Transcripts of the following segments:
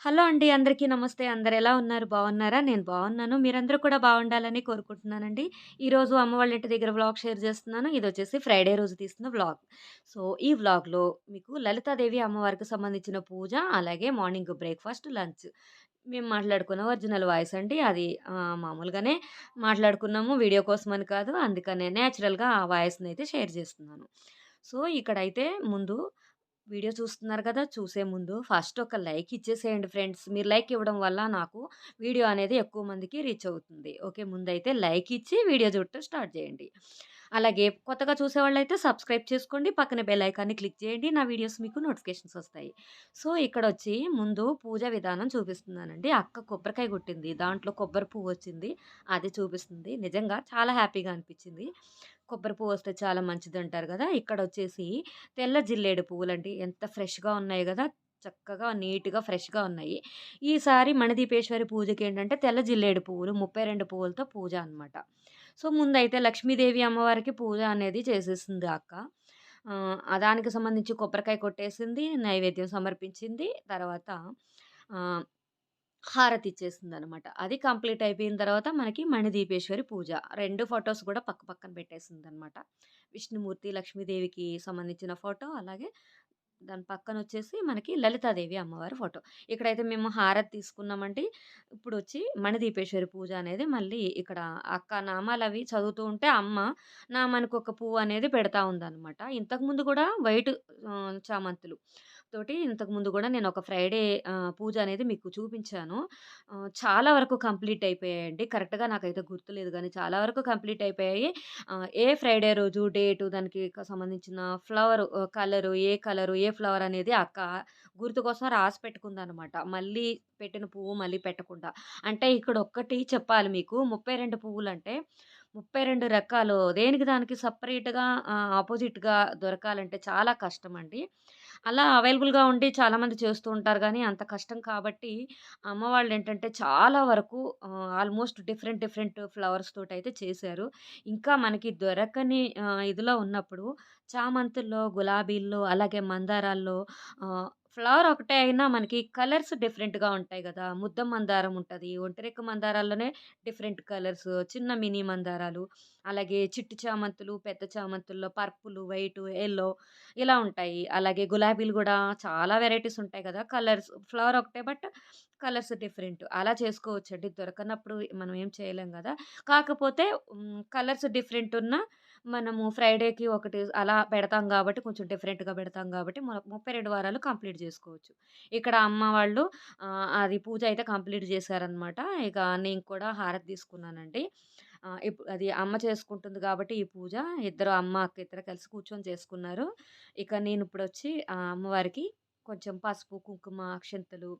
Hello అండి. అందరికీ నమస్తే. అందరు ఎలా ఉన్నారు? బాగున్నారా? నేను బాగున్నాను. మీరందరూ కూడా బాగుండాలని కోరుకుంటున్నానండి. ఈరోజు అమ్మ వాళ్ళ ఇంటి దగ్గర వ్లాగ్ షేర్ చేస్తున్నాను. ఇది వచ్చేసి ఫ్రైడే రోజు తీసిన వ్లాగ్. సో, ఈ వ్లాగ్‌లో మీకు లలితాదేవి అమ్మవారికి సంబంధించిన పూజ, అలాగే మార్నింగ్ బ్రేక్‌ఫాస్ట్, లంచ్ మేము మాట్లాడుకున్న ఒరిజినల్ వాయిస్ అండి. అది మామూలుగానే మాట్లాడుకున్నాము. వీడియో కోసమని కాదు. అందుకనే నేచురల్‌గా ఆ వాయిస్ని అయితే షేర్ చేస్తున్నాను. సో, ఇక్కడైతే ముందు వీడియో చూస్తున్నారు కదా! చూసే ముందు ఫస్ట్ ఒక లైక్ ఇచ్చేసేయండి ఫ్రెండ్స్. మీరు లైక్ ఇవ్వడం వల్ల నాకు వీడియో అనేది ఎక్కువ మందికి రీచ్ అవుతుంది. ఓకే. ముందైతే లైక్ ఇచ్చి వీడియో చూడటం స్టార్ట్ చేయండి. అలాగే కొత్తగా చూసేవాళ్ళైతే సబ్స్క్రైబ్ చేసుకోండి. పక్కన బెల్ ఐకాన్‌ని క్లిక్ చేయండి. నా వీడియోస్ మీకు నోటిఫికేషన్స్ వస్తాయి. సో, ఇక్కడ వచ్చి ముందు పూజ విధానం చూపిస్తున్నానండి. అక్క కొబ్బరికాయ కొట్టింది. దాంట్లో కొబ్బరి పువ్వు వచ్చింది అది చూపిస్తుంది. నిజంగా చాలా హ్యాపీగా అనిపించింది. కొబ్బరి పువ్వు వస్తే చాలా మంచిది అంటారు కదా ఇక్కడ వచ్చేసి తెల్ల జిల్లేడు పువ్వులండి. ఎంత ఫ్రెష్‌గా ఉన్నాయి కదా చక్కగా నీట్‌గా ఫ్రెష్‌గా ఉన్నాయి. ఈసారి మణిదీపేశ్వరి పూజకి ఏంటంటే తెల్ల జిల్లేడు పువ్వులు 32 పువ్వులతో పూజ అనమాట. సో, ముందైతే లక్ష్మీదేవి అమ్మవారికి పూజ అనేది చేసేసింది అక్క. దానికి సంబంధించి కొబ్బరికాయ కొట్టేసింది. నైవేద్యం సమర్పించింది. తర్వాత హారతి ఇచ్చేసింది అనమాట అది కంప్లీట్ అయిపోయిన తర్వాత మనకి మణిదీపేశ్వరి పూజ. రెండు ఫొటోస్ కూడా పక్క పక్కన పెట్టేసిందనమాట. విష్ణుమూర్తి, లక్ష్మీదేవికి సంబంధించిన ఫోటో అలాగే దాని పక్కన వచ్చేసి మనకి లలితాదేవి అమ్మవారి ఫోటో. ఇక్కడైతే మేము హారతి తీసుకున్నామంటే ఇప్పుడు వచ్చి మణిదీపేశ్వరి పూజ అనేది మళ్ళీ ఇక్కడ అక్క నామాలవి చదువుతూ ఉంటే అమ్మ నామానికొక పువ్వు అనేది పెడతా ఉందనమాట. ఇంతకుముందు కూడా వైట్ చామంతులు తోటి ఇంతకుముందు నేను ఒక ఫ్రైడే పూజ అనేది మీకు చూపించాను. చాలా వరకు కంప్లీట్ అయిపోయాయండి. కరెక్ట్‌గా నాకైతే గుర్తులేదు కానీ చాలా వరకు కంప్లీట్ అయిపోయాయి. ఏ ఫ్రైడే రోజు డేటు దానికి సంబంధించిన ఫ్లవర్ కలరు ఏ కలరు, ఏ ఫ్లవర్ అనేది అక్క గుర్తు కోసం రాసి పెట్టుకుందనమాట. మళ్ళీ పెట్టిన పువ్వు మళ్ళీ పెట్టకుండా. అంటే ఇక్కడ ఒక్కటి చెప్పాలి మీకు 32 ముప్పై రెండు రకాలు దేనికి దానికి సపరేట్గా ఆపోజిట్గా దొరకాలంటే చాలా కష్టం అండి అలా అవైలబుల్‌గా ఉండి చాలామంది చేస్తూ ఉంటారు కానీ అంత కష్టం కాబట్టి అమ్మవాళ్ళేంటంటే చాలా వరకు ఆల్మోస్ట్ డిఫరెంట్ డిఫరెంట్ ఫ్లవర్స్ తోటయితే చేశారు. ఇంకా మనకి దొరకని ఇదిలో ఉన్నప్పుడు చామంతుల్లో, గులాబీల్లో అలాగే మందారాల్లో ఫ్లవర్ ఒకటే అయినా మనకి కలర్స్ డిఫరెంట్‌గా ఉంటాయి కదా ముద్ద మందారం ఉంటుంది ఒంటిరెక్క మందారాల్లోనే డిఫరెంట్ కలర్స్, చిన్న మినీ మందారాలు, అలాగే చిట్టు చామంతులు, పెద్ద చామంతుల్లో పర్పులు, వైటు, ఎల్లో ఇలా ఉంటాయి. అలాగే గులాబీలు కూడా చాలా వెరైటీస్ ఉంటాయి కదా కలర్స్ ఫ్లవర్ ఒకటే బట్ కలర్స్ డిఫరెంట్. అలా చేసుకోవచ్చండి. దొరకనప్పుడు మనం ఏం చేయలేం కదా కాకపోతే కలర్స్ డిఫరెంట్ ఉన్నా మనము ఫ్రైడేకి ఒకటి అలా పెడతాం కాబట్టి కొంచెం డిఫరెంట్‌గా పెడతాం కాబట్టి మనం ముప్పై రెండు వారాలు కంప్లీట్ చేసుకోవచ్చు ఇక్కడ అమ్మ వాళ్ళు అది పూజ అయితే కంప్లీట్ చేశారనమాట ఇక నేను కూడా హారతి తీసుకున్నానండి. ఇప్పుడు ఇప్ అది అమ్మ చేసుకుంటుంది కాబట్టి ఈ పూజ ఇద్దరు అమ్మ, అక్క ఇద్దరు కలిసి కూర్చొని చేసుకున్నారు. ఇక నేను ఇప్పుడు వచ్చి అమ్మవారికి కొంచెం పసుపు, కుంకుమ, అక్షంతలు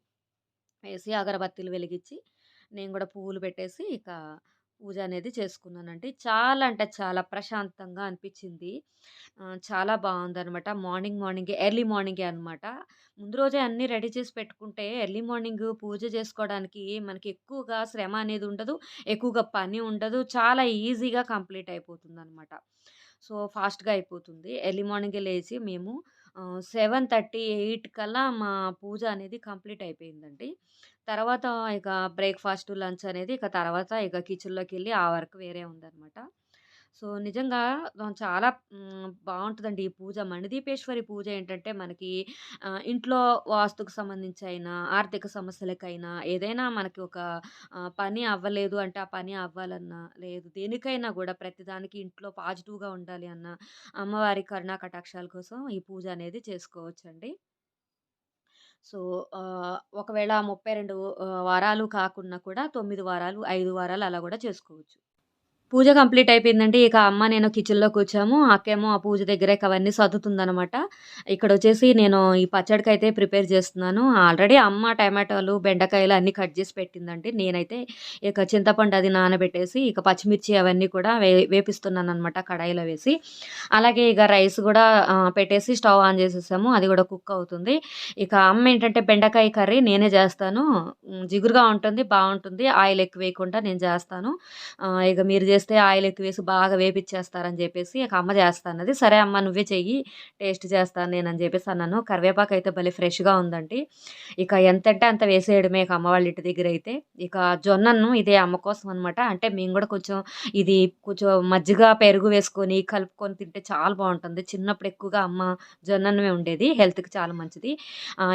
వేసి అగరబత్తీలు వెలిగించి నేను కూడా పువ్వులు పెట్టేసి ఇక పూజ అనేది చేసుకున్నానండి. చాలా అంటే చాలా ప్రశాంతంగా అనిపించింది చాలా చాలా అనమాట మార్నింగ్ మార్నింగే ఎర్లీ మార్నింగే అనమాట. ముందు రోజే అన్నీ రెడీ చేసి పెట్టుకుంటే ఎర్లీ మార్నింగ్ పూజ చేసుకోవడానికి మనకి ఎక్కువగా శ్రమ అనేది ఉండదు. ఎక్కువగా పని ఉండదు. చాలా ఈజీగా కంప్లీట్ అయిపోతుందనమాట. సో, ఫాస్ట్‌గా అయిపోతుంది. ఎర్లీ మార్నింగే లేచి మేము సెవెన్ థర్టీ ఎయిట్ కల్లా మా పూజ అనేది కంప్లీట్ అయిపోయిందండి. తర్వాత ఇక బ్రేక్‌ఫాస్ట్, లంచ్ అనేది ఇక తర్వాత ఇక కిచెన్లోకి వెళ్ళి ఆ వర్క్ వేరే ఉందనమాట. సో, నిజంగా చాలా బాగుంటుందండి ఈ పూజ. మణిదీపేశ్వరి పూజ ఏంటంటే మనకి ఇంట్లో వాస్తుకు సంబంధించి అయినా, ఆర్థిక సమస్యలకైనా, ఏదైనా మనకి ఒక పని అవ్వలేదు అంటే ఆ పని అవ్వాలన్నా, లేదు దేనికైనా కూడా ప్రతిదానికి ఇంట్లో పాజిటివ్‌గా ఉండాలి అన్న అమ్మవారి కరుణా కటాక్షాల కోసం ఈ పూజ అనేది చేసుకోవచ్చండి. సో, ఒకవేళ ముప్పై రెండు వారాలు కాకున్నా కూడా తొమ్మిది వారాలు, ఐదు వారాలు అలా కూడా చేసుకోవచ్చు. పూజ కంప్లీట్ అయిపోయిందండి. ఇక అమ్మ, నేను కిచెన్‌లో కూర్చాము. అక్కేమో ఆ పూజ దగ్గర ఇక అవన్నీ సర్దుతుందనమాట. ఇక్కడొచ్చేసి నేను ఈ పచ్చడికైతే ప్రిపేర్ చేస్తున్నాను. ఆల్రెడీ అమ్మ టమాటాలు, బెండకాయలు అన్నీ కట్ చేసి పెట్టిందండి. నేనైతే ఇక చింతపండు అది నానబెట్టేసి ఇక పచ్చిమిర్చి అవన్నీ కూడా వే వేపిస్తున్నాననమాట కడాయిలో వేసి. అలాగే ఇక రైస్ కూడా పెట్టేసి స్టవ్ ఆన్ చేసేసాము. అది కూడా కుక్ అవుతుంది. ఇక అమ్మ ఏంటంటే బెండకాయ కర్రీ నేనే చేస్తాను జిగురుగా ఉంటుంది. బాగుంటుంది ఆయిల్ ఎక్కువ వేయకుండా నేను చేస్తాను ఇక మీరు వేస్తే ఆయిల్ ఎక్కువ వేసి బాగా వేపిచ్చేస్తారని చెప్పేసి ఇక అమ్మ చేస్తానది సరే అమ్మ నువ్వే చెయ్యి టేస్ట్ చేస్తాను నేను అని చెప్పేసి అన్నాను. కరివేపాకు అయితే భలే ఫ్రెష్గా ఉందండి. ఇక ఎంతంటే అంత వేసేయడమే ఇక అమ్మ వాళ్ళ ఇంటి దగ్గర అయితే. ఇక జొన్నను ఇదే అమ్మ కోసం అనమాట అంటే మేము కూడా కొంచెం ఇది కొంచెం మజ్జిగ పెరుగు వేసుకొని కలుపుకొని తింటే చాలా బాగుంటుంది. చిన్నప్పుడు ఎక్కువగా అమ్మ జొన్నన్నమే ఉండేది. హెల్త్కి చాలా మంచిది.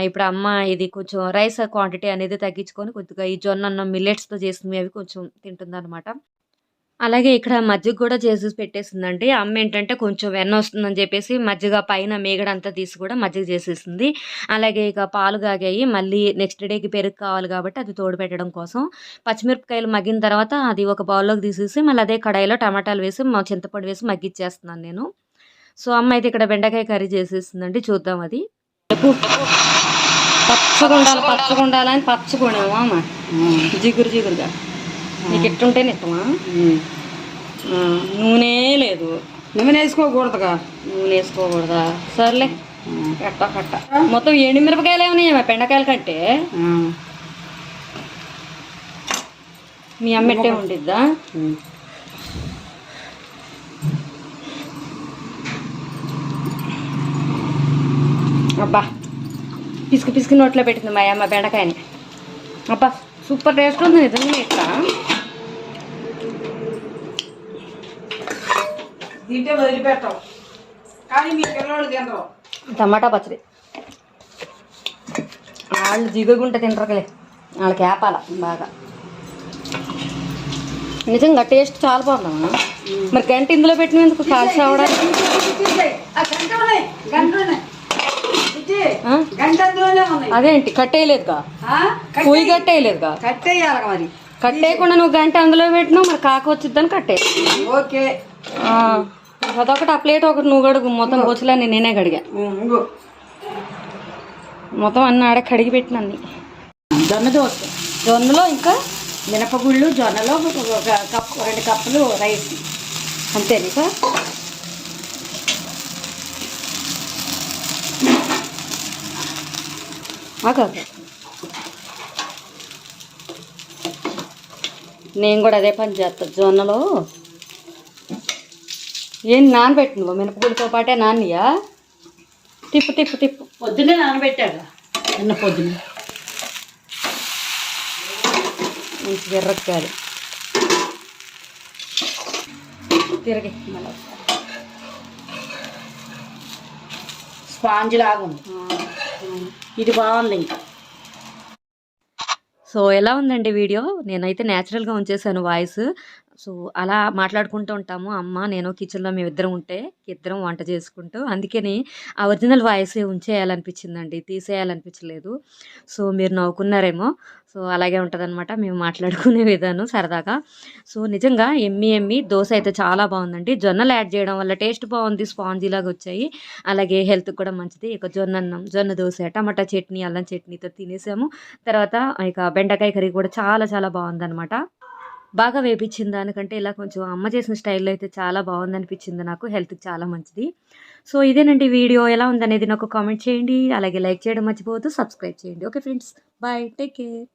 ఇప్పుడు అమ్మ ఇది కొంచెం రైస్ క్వాంటిటీ అనేది తగ్గించుకొని కొద్దిగా ఈ జొన్న మిల్లెట్స్తో చేసినవి అవి కొంచెం తింటుందన్నమాట. అలాగే ఇక్కడ మజ్జిగ కూడా చేసి పెట్టేసిందండి. అమ్మ ఏంటంటే కొంచెం వెన్న వస్తుందని చెప్పేసి మజ్జిగ పైన మేగడంతా తీసి కూడా మజ్జిగ చేసేసింది. అలాగే ఇక పాలు కాగాయి మళ్ళీ నెక్స్ట్ డేకి పెరుగు కావాలి కాబట్టి అది తోడు పెట్టడం కోసం. పచ్చిమిరపకాయలు మగ్గిన తర్వాత అది ఒక బౌల్లోకి తీసేసి మళ్ళీ అదే కడాయిలో టమాటాలు వేసి మా చింతపండు వేసి మగ్గిచ్చేస్తున్నాను నేను. సో అమ్మ అయితే ఇక్కడ బెండకాయ కర్రీ చేసేసిందండి. చూద్దాం అది. పచ్చగా ఉండాలి పచ్చగా ఉండాలని పచ్చగుండేమో అమ్మ? జిగురు జిగురుగా. నీకు ఎట్టుంటేనే ఇష్టమా నూనె లేదు. నూనె వేసుకోకూడదుగా? నూనె వేసుకోకూడదా? సర్లే. కట్ట కట్ట మొత్తం ఎండు మిరపకాయలు ఏమన్నాయి బెండకాయలు కంటే. మీ అమ్మ ఎట్టే ఉండిద్దా అబ్బా. పిసుకు పిసుకు నోట్లో పెట్టింది మా అమ్మ బెండకాయని. అబ్బా సూపర్ టేస్ట్ ఉంది నిజంగా ఇట్లా తింటే వదిలిపెట్టాం. కానీ మీ పిల్లలు తినరు. టమాటా పచ్చడి. వాళ్ళు జిగుగుంటే తింటారులే. వాళ్ళకి ఏపాల బాగా. నిజంగా టేస్ట్ చాలా బాగుందమ్మా. మరి గంట ఇందులో పెట్టినందుకు కాల్చి ఉన్నాయి అదేంటి? కట్టేయలేదుగా? పొయ్యి కట్టేయలేదుగా? కట్టేయాలి మరి. కట్టేయకుండా నువ్వు గంట అందులో పెట్టినావు మరి కాక వచ్చిద్దని కట్టే ఓకే. అదొకటి ఆ ప్లేట్ ఒకటి నువ్వు కడుగు. మొత్తం బొచ్చులన్నీ నేనే కడిగా. మొత్తం అన్నీ ఆడ కడిగి పెట్టిన అన్ని. జొన్న దోశ. జొన్నలో ఇంకా? మినపగుళ్ళు జొన్నలో ఒక కప్పు రెండు కప్పులు రైస్. అంతే నీకా? నేను కూడా అదే పని చేస్తా. జొన్నలో ఏం నానబెట్టినవా? మినపగుడితో పాటే నాన్నయ్యా తిప్పు తిప్పు తిప్పు. పొద్దున్నే నానబెట్టాడు. నిన్న పొద్దున్న. మంచిగా ఎర్రక్కాలి తిరగి మళ్ళీ స్పాంజ్ లాగా ఉంది. ఇది బాగుంది ఇంకా. సో ఎలా ఉందండి వీడియో? నేనైతే న్యాచురల్గా ఉంచేసాను వాయిస్. సో అలా మాట్లాడుకుంటూ ఉంటాము. అమ్మ నేను కిచెన్లో మేమిద్దరం ఉంటే ఇద్దరం వంట చేసుకుంటూ అందుకని ఆ ఒరిజినల్ వాయిస్ ఉంచేయాలనిపించిందండి. తీసేయాలనిపించలేదు. సో మీరు నవ్వుకున్నారేమో. సో అలాగే ఉంటుందన్నమాట. మేము మాట్లాడుకునే విధానం సరదాగా. సో నిజంగా ఎమ్మి ఎమ్మి దోశ అయితే చాలా బాగుందండి. జొన్నలు యాడ్ చేయడం వల్ల టేస్ట్ బాగుంది. స్పాంజీ లాగా వచ్చాయి. అలాగే హెల్త్కి కూడా మంచిది. ఇక జొన్న అన్నం జొన్న దోశ టమాటా చట్నీ అల్లం చట్నీతో తినేసాము. తర్వాత ఇక బెండకాయ కర్రీ కూడా చాలా చాలా బాగుందన్నమాట. బాగా వేపించిన దానికంటే ఇలా కొంచెం అమ్మ చేసిన స్టైల్లో అయితే చాలా బాగుంది అనిపించింది నాకు. హెల్త్కి చాలా మంచిది. సో ఇదేనండి వీడియో. ఎలా ఉందనేది నాకు కామెంట్ చేయండి. అలాగే లైక్ చేయడం మర్చిపోవద్దు. సబ్స్క్రైబ్ చేయండి. Okay friends. Bye. Take care.